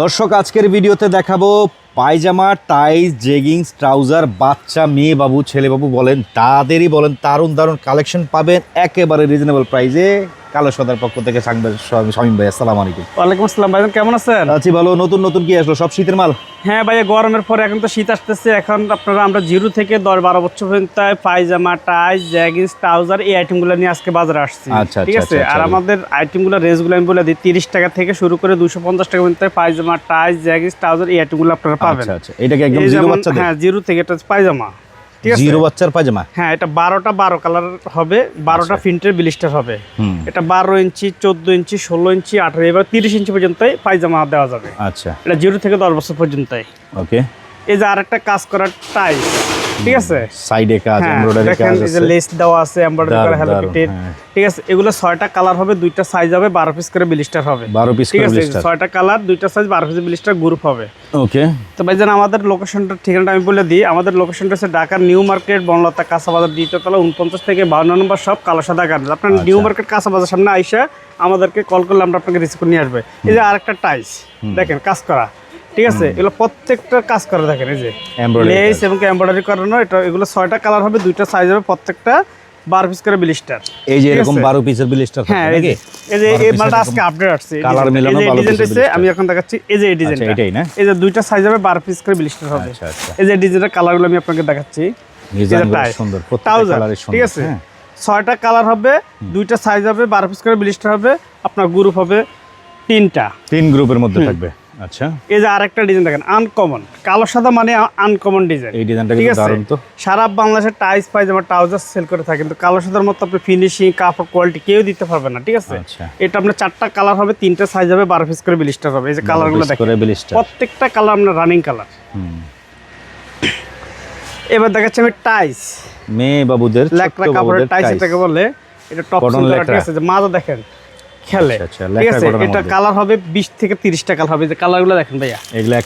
দর্শক, আজকের ভিডিওতে দেখাবো পায়জামা টাইস জেগিংস, ট্রাউজার, বাচ্চা, মেয়ে বাবু, ছেলে বাবু বলেন, তাদেরই বলেন, দারুণ দারুণ কালেকশন পাবেন, একেবারে রিজনেবল প্রাইসে কালো সদার পক্ষ থেকে সাংবাদ শামীম ভাই আসসালামু আলাইকুম। ওয়ালাইকুম আসসালাম ভাইজান কেমন আছেন? আছি ভালো নতুন নতুন কি আসলো? সব শীতের মাল? হ্যাঁ ভাইয়া গরমের পরে এখন তো শীত আসতেছে। এখন আপনারা আমরা জিরো থেকে দশ বারো বছর পর্যন্ত পায়জামা টাইস জ্যাগিন্স ট্রাউজার এই আইটেমগুলো নিয়ে আজকে বাজারে আসছি। আচ্ছা, ঠিক আচ্ছা, আছে? আচ্ছা, আর। আমাদের আইটেমগুলো রেঞ্জগুলো আমি বলে দিই তিরিশ টাকা থেকে শুরু করে দুশো পঞ্চাশ টাকা পর্যন্ত পায়জামা টাইস জ্যাগিন্স ট্রাউজার এই আইটেমগুলো আপনারা পাবেন। এটা কি একদম জিরো যেমন- হ্যাঁ জিরো থেকে এটা পায়জামা। ঠিক আছে? জিরো বাচ্চার পায়জামা হ্যাঁ এটা বারোটা বারো কালার হবে বারোটা প্রিন্টের বিলিস্টার হবে। আচ্ছা। এটা বারো ইঞ্চি চোদ্দ ইঞ্চি ষোলো ইঞ্চি আঠারো এবার তিরিশ ইঞ্চি পর্যন্ত পায়জামা দেওয়া যাবে। আচ্ছা। এটা জিরো থেকে দশ বছর পর্যন্তই। ওকে। এই যে আরেকটা কাজ করার টাইস ঠিক আছে? সাইডে কাজ এমব্রয়ডারি দেখেন কাজ এই যে লেস দেওয়া আছে এমব্রয়ডারি করা হ্যালো হ্যাঁ। ঠিক আছে এগুলো ছয়টা কালার হবে দুইটা সাইজ হবে বারো পিস করে বিলিস্টার হবে। 12 পিস করে আছে blister। ছয়টা কালার দুইটা সাইজ বারো পিস বিলিস্টার গ্রুপ হবে। ওকে তো আমাদের লোকেশনটা ঠিকানাটা আমি বলে দিই। আমাদের লোকেশনটা হচ্ছে ঢাকার নিউ মার্কেট বনলতা কাঁচাবাজার দ্বিতীয়তলা উনপঞ্চাশ থেকে বাউন্ন নম্বর সব কালাসাদা গার্ডেন আপনার আচ্ছা। নিউ মার্কেট কাঁচাবাজার সামনে আইসা আমাদেরকে কল করলে আমরা আপনাকে রিসিভ করে নিয়ে আসবে। এই যে আরেকটা টাইস দেখেন কাজ করা। ঠিক আছে? এগুলো প্রত্যেকটা কাজ করা দেখেন এই যে লেস এবং এমব্রয়ডারি করানো এটা এগুলো ছয়টা কালার হবে দুইটা সাইজ হবে প্রত্যেকটা বারো পিস করে বিলিস্টার এই যে এরকম? 12 পিসের ব্লিস্টার হ্যাঁ এই যে এই মালটা আজকে আপডেট আসছে ডিজাইনটা। মেলানো এই যে 12 ডিজাইনটা piece এর হচ্ছে, আমি এখন দেখাচ্ছি এই যে এই ডিজাইনটা এটাই না? এই যে দুইটা সাইজ হবে বারো পিস করে বিলিস্টার হবে। আচ্ছা আচ্ছা। এই যে ডিজাইনের কালারগুলো আমি আপনাকে দেখাচ্ছি। সুন্দর ঠিক আছে? হ্যাঁ। ছয়টা কালার হবে দুইটা সাইজ হবে বারো পিস করে বিলিস্টার হবে আপনার গ্রুপ হবে তিনটা। তিন গ্রুপের মধ্যে থাকবে। আচ্ছা। এই যে আরেকটা ডিজাইন দেখেন আনকমন কালো সাদা মানে আনকমন ডিজাইন এই ডিজাইনটা ঠিক কিন্তু আছে? দারুণ তো। সারা বাংলাদেশের টাইস পাইজামা ট্রাউজার সেল করে থাকে কিন্তু কালো সাদার মতো আপনি ফিনিশিং কাপড় কোয়ালিটি কেউ দিতে পারবে না ঠিক আছে? আচ্ছা। এটা আপনার চারটা কালার হবে তিনটা সাইজ হবে বারো পিস করে বিলিস্টার হবে এই যে কালারগুলো দেখেন। প্রত্যেকটা কালার আপনার রানিং কালার এবার দেখাচ্ছি আমি টাইস মেয়ে বাবুদের ছোট্ট কাপড়ের টাইস। এটাকে বলে এটা টপ ঠিক আছে? যে মাজা দেখেন খেলে। আচ্ছা, আচ্ছা, ঠিক আছে এটা কালার হবে বিশ থেকে তিরিশটা কালার হবে যে কালারগুলো দেখেন ভাইয়া।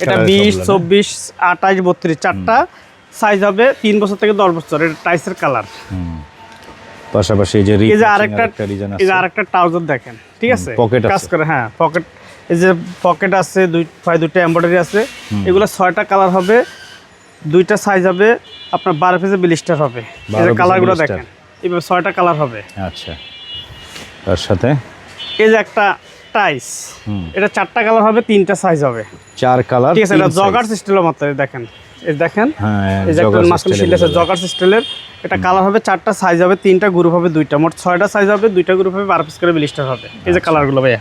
এটা বিশ চব্বিশ আঠাশ বত্রিশ চারটা সাইজ হবে তিন বছর থেকে দশ বছর এটা টাইসের কালার পাশাপাশি যে এই যে আরেকটা এই যে আরেকটা ট্রাউজার দেখেন ঠিক আছে? pocket কাজ করে হ্যাঁ পকেট এই যে পকেট আছে দুই দুইটা এমব্রয়ডারি আছে। এগুলো ছয়টা কালার হবে দুইটা সাইজ হবে আপনার বারো পিসের বিলিস্টার হবে। এই 12 যে কালারগুলো দেখেন এবার ছয়টা কালার হবে। আচ্ছা। তার সাথে? এই যে একটা টাইস এটা চারটা কালার হবে তিনটা সাইজ হবে। চার কালার ঠিক আছে এটা জগার সিস্টেমের মতো দেখেন। এই দেখেন হ্যাঁ এই যে একটা মাস্টার শিল আছে জগার সিস্টেমের এটা কালার হবে চারটা সাইজ হবে তিনটা গ্রুপ হবে দুইটা। মোট ছয়টা সাইজ হবে দুইটা গ্রুপ হবে বারো পিস করে বিলিস্টার হবে। এই যে কালারগুলো ভাইয়া।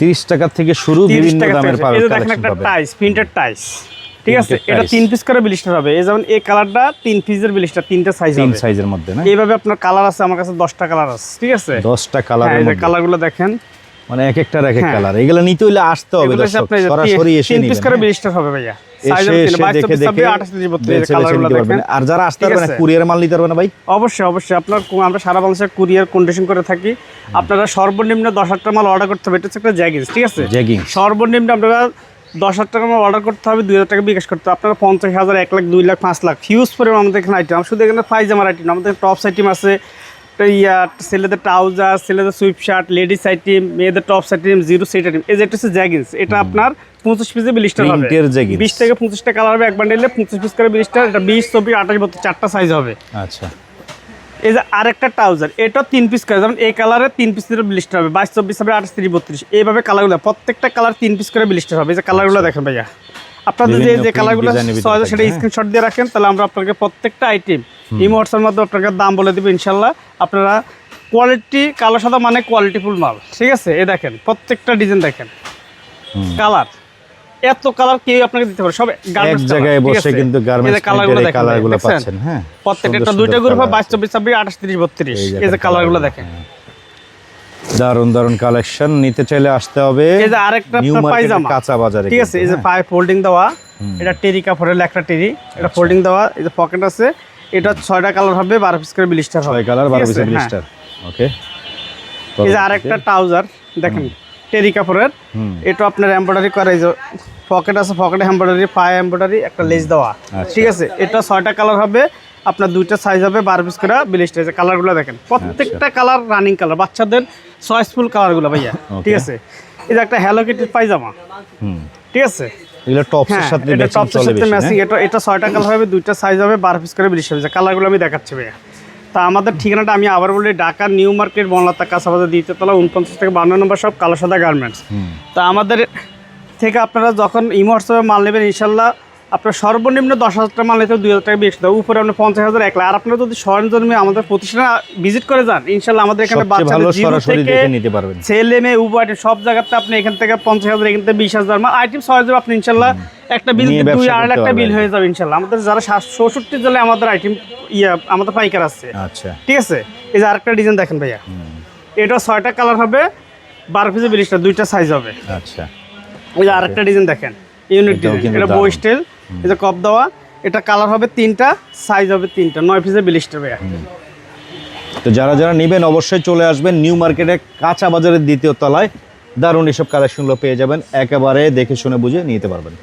30 টাকা থেকে শুরু 30 বিভিন্ন টাকা দামের থেকে। পাবে এই যে দেখেন একটা টাইস প্রিন্টেড টাইস ঠিক আছে এটা তিন পিস করে বিলিস্টার হবে। এই যেমন এই কালারটা তিন পিসের বিলিস্টার তিনটা সাইজ তিন সাইজের মধ্যে না? এইভাবে আপনার কালার আছে আমার কাছে দশটা কালার আছে ঠিক আছে? 10টা হ্যাঁ কালারের এই কালারগুলো দেখেন। মানে এক একটার এক এক হ্যাঁ। কালার এগুলো নিতে হইলে আসতে হবে সরাসরি এসে তিন পিস করে হ্যাঁ। বিলিস্টার হবে ভাইয়া। আর যারা আসতে পারবে না কুরিয়ার মাল নিতে পারবে না ভাই? অবশ্যই অবশ্যই। আপনার আমরা সারা বাংলাদেশে কুরিয়ার কন্ডিশন করে থাকি। আপনারা সর্বনিম্ন দশ হাজার মাল অর্ডার করতে হবে। এটা হচ্ছে একটা জ্যাগিস ঠিক আছে? সর্বনিম্ন আপনারা দশ হাজার টাকা আমার অর্ডার করতে হবে দুই হাজার টাকা বিকাশ করতে হবে। আপনারা পঞ্চাশ হাজার এক লাখ দুই লাখ পাঁচ লাখ। হিউজ পরিমাণ আমাদের এখানে আইটেম শুধু এখানে পাইজামার আইটেম আমাদের টপস আইটেম আছে। ইয়া ছেলেদের ট্রাউজার ছেলেদের সুইপ শার্ট লেডিস আইটেম মেয়েদের tops item zero set item এই যে এটা হচ্ছে জ্যাগিন্স এটা আপনার পঁচিশ পিসে বিলিস্টার হবে। বিশ থেকে পঁচিশটা কালার হবে এক বান্ডেলে পঁচিশ পিস করে বিলিস্টার এটা বিশ চব্বিশ আঠাশ বত্রিশ চারটা সাইজ হবে। আচ্ছা। এই যে আরেকটা ট্রাউজার এটা তিন পিস করে যেমন এই কালারে তিন পিসের ব্লিস্টার হবে বাইশ চব্বিশ হবে আঠাশ তিরিশ বত্রিশ এইভাবে কালারগুলো প্রত্যেকটা কালার তিন পিস করে ব্লিস্টার হবে এই যে কালারগুলো দেখেন ভাইয়া। আপনাদের যে যে কালারগুলো সহজে সেটা হ্যাঁ। স্ক্রিনশট দিয়ে রাখেন তাহলে আমরা আপনাকে প্রত্যেকটা আইটেম ইমোটসের মধ্যে আপনাকে দাম বলে দেবো ইনশাল্লাহ। আপনারা কোয়ালিটি কালো সাদা মানে কোয়ালিটিফুল মাল ঠিক আছে? এ দেখেন প্রত্যেকটা ডিজাইন দেখেন। কালার এত কালার কেউ আপনাকে দিতে পারে সব colour, জায়গায় বসে কিন্তু গার্মেন্টস কালারগুলো কালারগুলো পাচ্ছেন হ্যাঁ প্রত্যেকটা দুইটা গ্রুপ হয় colour বাইশ আছে। চব্বিশ ছাব্বিশ আঠাশ তিরিশ বত্রিশ এই যে কালারগুলো দেখেন হ্যাঁ। দারুণ দারুণ কালেকশন নিতে চাইলে আসতে হবে এই যে আরেকটা পায়জামা কাঁচা বাজারে ঠিক আছে? এই যে কিন্তু, পায়ে ফোল্ডিং দেওয়া এটা টেরি কাপড়ের একটা টেরি এটা ফোল্ডিং দেওয়া এই যে পকেট আছে এটা ছয়টা কালার হবে বারো পিস করে বিলিস্টার হবে। ছয় কালার বারো? হ্যাঁ। ব্লিস্টার ওকে এই যে আরেকটা ট্রাউজার দেখেন। টেরি কাপড়ের। এটা আপনার এমব্রয়ডারি করা পকেট আছে পকেটে এমব্রয়ডারি পায়ে এমব্রয়ডারি একটা লেস দেওয়া। আচ্ছা। ঠিক আছে? এটা ছয়টা কালার হবে আপনার দুইটা সাইজ হবে বারো পিস করে বিলিস্টার যে কালারগুলো দেখেন। প্রত্যেকটা কালার রানিং কালার বাচ্চাদের চয়েসফুল কালারগুলো ভাইয়া। ঠিক আছে? এই যে একটা হ্যালো কিটির পায়জামা। আচ্ছা ঠিক আছে? এগুলো টপসের হ্যাঁ সাথে এটা ম্যাচিং? এটা এটা ছয়টা কালার হবে দুইটা সাইজ হবে বারো পিস করে বিশ হবে। কালারগুলো আমি দেখাচ্ছি ভাইয়া। তা আমাদের ঠিকানাটা আমি আবার বলি ঢাকা নিউ মার্কেট বনলাতা কাছাপাতি কাঁচাবাজার দ্বিতীয়তলা উনপঞ্চাশ থেকে বান্ন নম্বর সব কালো সাদা গার্মেন্টস। তা আমাদের থেকে আপনারা যখন ইমো মাল নেবেন ইনশাল্লাহ আপনার সর্বনিম্ন দশ হাজার টাকা মাল নিতে দুই হাজার টাকা বেশি। দেয় উপরে আপনি পঞ্চাশ হাজার এক লাখ। আর আপনারা যদি সরঞ্জমে আমাদের প্রতিষ্ঠানে ভিজিট করে যান ইনশাল্লাহ আমাদের এখানে নিতে পারবেন। ছেলে মেয়ে উভয় item সব জায়গাতে আপনি এখান থেকে পঞ্চাশ হাজার এখান থেকে বিশ হাজার মানে আইটেম ছয় হাজার আপনি ইনশাল্লাহ একটা বিল দুই আড়াই লাখ টাকা বিল হয়ে যাবে ইনশাল্লাহ। আমাদের যারা চৌষট্টি জেলায় আমাদের আইটেম ইয়া আমাদের পাইকার আছে। আচ্ছা। ঠিক আছে? এই যে আরেকটা ডিজাইন দেখেন ভাইয়া। এটা ছয়টা কালার হবে বারো পিসে বিলিশটা দুইটা সাইজ হবে। আচ্ছা। এই যে আরেকটা ডিজাইন দেখেন ইউনিক এটাও ডিজাইন এটা বই স্টাইল এই যে কপ দেওয়া, এটা কালার হবে তিনটা সাইজ হবে তিনটা। নয় পিসে বিলিশটা ভাইয়া। তো যারা যারা নেবেন, অবশ্যই চলে আসবেন নিউ মার্কেটে কাঁচা বাজারের দ্বিতীয় তলায়। দারুণ এসব কালেকশনগুলো পেয়ে যাবেন, একেবারে দেখে শুনে বুঝে নিতে পারবেন।